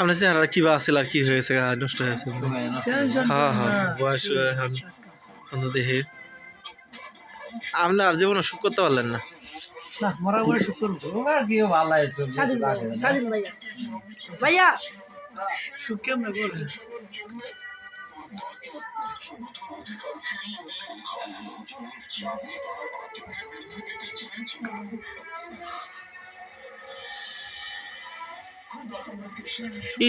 আপনার চেহারা কি বা আছিল আর কি হয়েছে নষ্ট হয়েছে। হ্যাঁ হ্যাঁ বয়স এখন এখন তো দেখি। আপনি আর জীবনে সুখ করতে পারলেন না? ভাইয়া। 你